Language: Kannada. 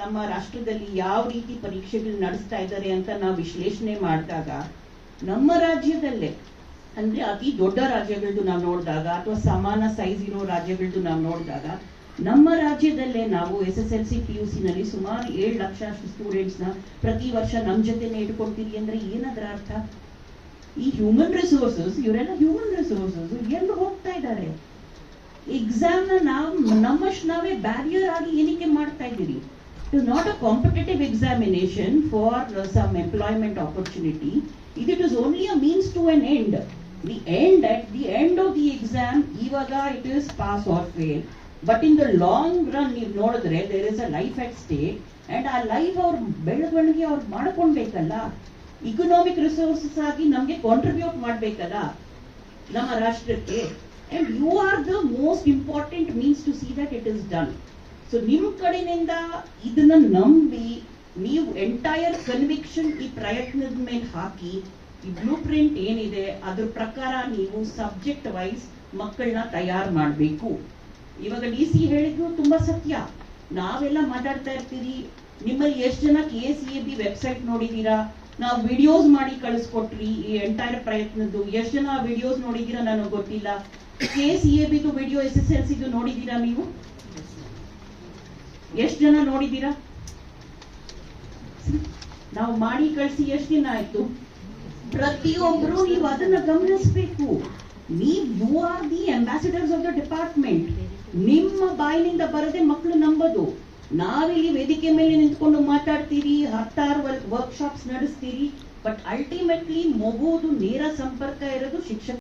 ನಮ್ಮ ರಾಷ್ಟ್ರದಲ್ಲಿ ಯಾವ ರೀತಿ ಪರೀಕ್ಷೆಗಳು ನಡೆಸ್ತಾ ಇದ್ದಾರೆ ಅಂತ ನಾವು ವಿಶ್ಲೇಷಣೆ ಮಾಡಿದಾಗ ನಮ್ಮ ರಾಜ್ಯದಲ್ಲೇ, ಅಂದ್ರೆ ಅತಿ ದೊಡ್ಡ ರಾಜ್ಯಗಳದ್ದು ನಾವು ನೋಡಿದಾಗ ಅಥವಾ ಸಮಾನ ಸೈಜ್ ಇರೋ ರಾಜ್ಯಗಳದ್ದು ನಾವು ನೋಡಿದಾಗ ನಮ್ಮ ರಾಜ್ಯದಲ್ಲೇ ನಾವು S S L C P U ನಲ್ಲಿ ಸುಮಾರು ಏಳು ಲಕ್ಷ ಸ್ಟೂಡೆಂಟ್ಸ್ನ ಪ್ರತಿ ವರ್ಷ ನಮ್ಮ ಜೊತೆನೆ ಇಟ್ಕೊಡ್ತೀವಿ ಅಂದ್ರೆ ಏನದ್ರ ಅರ್ಥ? ಈ ಹ್ಯೂಮನ್ ರಿಸೋರ್ಸಸ್ ಇವರೆಲ್ಲ ಹ್ಯೂಮನ್ ರಿಸೋರ್ಸಸ್ ಎಲ್ಲಿ ಹೋಗ್ತಾ ಇದ್ದಾರೆ? ಎಕ್ಸಾಮ್ನ ನಾವು ನಮ್ಮಷ್ಟು ನಾವೇ ಬ್ಯಾರಿಯರ್ ಆಗಿ ಏನಕ್ಕೆ ಮಾಡ್ತಾ ಇದ್ದೀರಿ it is not a competitive examination for some employment opportunity ಇದು it is only a means to an end the end at the end of the exam ಇವಾಗ it is pass or fail but in the long run ನೀವು ನೋಡಿದ್ರೆ there is a life at stake and ಆ ಲೈಫ್ ಅವ್ರ ಬೆಳವಣಿಗೆ ಅವ್ರು ಮಾಡ್ಕೊಳ್ಬೇಕಲ್ಲ ಇಕನಾಮಿಕ್ ರಿಸೋರ್ಸಸ್ ಆಗಿ ನಮ್ಗೆ ಕಾಂಟ್ರಿಬ್ಯೂಟ್ ಮಾಡ್ಬೇಕಲ್ಲ ನಮ್ಮ ರಾಷ್ಟ್ರಕ್ಕೆ and you are the most important means to see that it is done So ನಿಮ್ ಕಡೆಯಿಂದ ಇದನ್ನ ನಂಬಿ ನೀವು ಎಂಟೈರ್ ಕನ್ವಿಕ್ಷನ್ ಈ ಪ್ರಯತ್ನದ ಮೇಲೆ ಹಾಕಿ, ಈ ಬ್ಲೂ ಪ್ರಿಂಟ್ ಏನಿದೆ, ಅದ್ರ ಪ್ರಕಾರ ನೀವು ಸಬ್ಜೆಕ್ಟ್ ವೈಸ್ ಮಕ್ಕಳನ್ನ ತಯಾರು ಮಾಡಬೇಕು. ಇವಾಗ ಡಿ ಸಿ ಹೇಳಿದ್ರು ತುಂಬಾ ಸತ್ಯ. ನಾವೆಲ್ಲ ಮಾತಾಡ್ತಾ ಇರ್ತೀರಿ, ನಿಮ್ಮಲ್ಲಿ ಎಷ್ಟು ಜನ K C A B website ನೋಡಿದೀರಾ? ನಾವು ವಿಡಿಯೋಸ್ ಮಾಡಿ ಕಳಿಸ್ಕೊಟ್ರಿ ಈ ಎಂಟೈರ್ ಪ್ರಯತ್ನದ್ದು. ಎಷ್ಟು ಜನ ವಿಡಿಯೋಸ್ ನೋಡಿದೀರಾ ನನಗೆ ಗೊತ್ತಿಲ್ಲ. ಕೆ ಸಿ ಎ ಬಿದು ವಿಡಿಯೋ ಎಸ್ ಎಸ್ ಎಲ್ ಸಿದು ನೋಡಿದೀರಾ ನೀವು? ಎಷ್ಟು ಜನ ನೋಡಿದೀರ ನಾವು ಮಾಡಿ ಕಳಿಸಿ ಎಷ್ಟು ದಿನ ಆಯ್ತು? ಪ್ರತಿಯೊಬ್ರು ನೀವು ಅದನ್ನ ಗಮನಿಸಬೇಕು. ನೀವು you are the ambassadors of the department ನಿಮ್ಮ ಬಾಯಿನಿಂದ ಬರದೆ ಮಕ್ಕಳು ನಂಬೋದು. ನಾವಿಲ್ಲಿ ವೇದಿಕೆ ಮೇಲೆ ನಿಂತ್ಕೊಂಡು ಮಾತಾಡ್ತೀರಿ, ಹತ್ತಾರು ವರ್ಕ್ಶಾಪ್ಸ್ ನಡೆಸ್ತೀರಿ ಬಟ್ ಅಲ್ಟಿಮೇಟ್ಲಿ ಮಗುವುದು ನೇರ ಸಂಪರ್ಕ ಇರೋದು ಶಿಕ್ಷಕ